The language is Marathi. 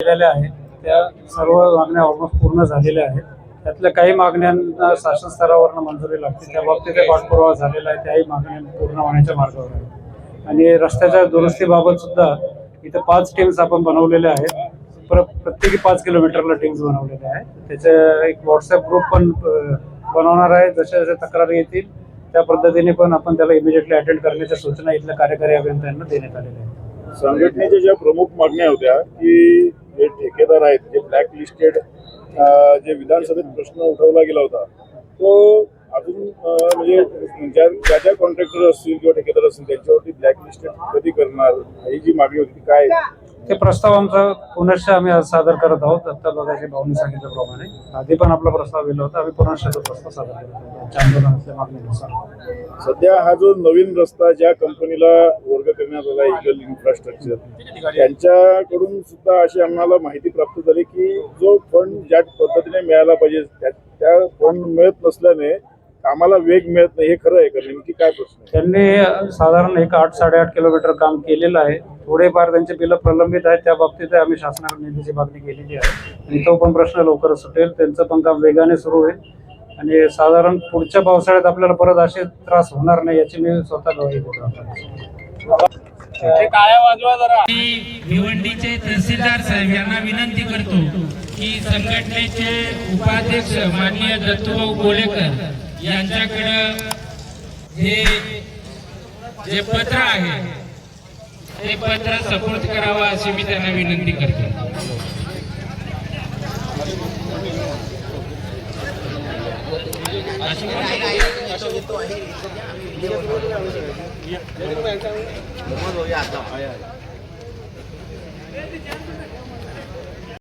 केलेल्या आहेत. त्या सर्व मागण्या ऑलमोस्ट पूर्ण झालेल्या आहेत. त्यातल्या काही मागण्यांना शासन स्तरावरनं मंजुरी लागते. त्या बाबतीत पाठपुरावा झालेला आहे. त्याही मागण्या पूर्ण होण्याच्या मार्गावर आहे आणि रस्त्याच्या दुरुस्तीबाबत सुद्धा इथं पाच टीम्स आपण बनवलेल्या आहेत. प्र प्रत्येकी पाच किलोमीटरला टीम्स बनवलेल्या आहेत. त्याचं एक व्हॉट्सअप ग्रुप पण बनवणार आहे. जशा जशा तक्रारी येतील त्या पद्धतीने पण आपण त्याला इमिजिएटली अटेंड करण्याच्या सूचना इथल्या कार्यकारी अभियंत्यांना देण्यात आलेल्या आहेत. संघटनेच्या ज्या प्रमुख मागण्या होत्या की लिस्टेड जे विधानसभेत प्रश्न उठवला गेला होता तो अजून म्हणजे ज्या ज्या ज्या कॉन्ट्रॅक्टर असतील किंवा ठेकेदार असतील त्यांच्यावरती ब्लॅक लिस्टेड कधी करणार ही जी मागणी होती ती काय ते प्रस्ताव आमचा पुनश्च आम्ही आज सादर करत आहोत. आता बघायचे भाऊनी सांगितल्याप्रमाणे. आधी पण आपला प्रस्ताव गेला होता. आम्ही पुनश्च तो प्रस्ताव सादर करत आंदोलनातल्या मागणीनुसार. सध्या हा जो नवीन रस्ता ज्या कंपनीला वर्ग करण्यात आला इगल इन्फ्रास्ट्रक्चर त्यांच्याकडून सुद्धा अशी आम्हाला माहिती प्राप्त झाली की जो फंड ज्या पद्धतीने मिळाला पाहिजे त्या- फंड मिळत नसल्याने कामाला वेग मिळत नाही. हे खरं आहे का? नेमकी काय प्रश्न त्यांनी साधारण एक आठ साडेआठ किलोमीटर काम केलेलं आहे. थोडेफार त्यांचे बिलं प्रलंबित आहेत त्या बाबतीत आम्ही शासनाकडे निधीची मागणी केलेली आहे. आणि तो पण प्रश्न लवकरच सुटेल त्यांचं पण काम वेगाने सुरू होईल. आणि साधारण पुढच्या पावसाळ्यात आपल्याला परत असे त्रास होणार नाही याची मी स्वतः गवाही भिवंडीचे तहसीलदार साहेब यांना विनंती करतो की संघटनेचे उपाध्यक्ष माननीय दत्तूभाऊ गोलेकर यांच्याकडं हे जे पत्र आहे ते पत्र सपोर्ट करावा अशी मी त्यांना विनंती करतो.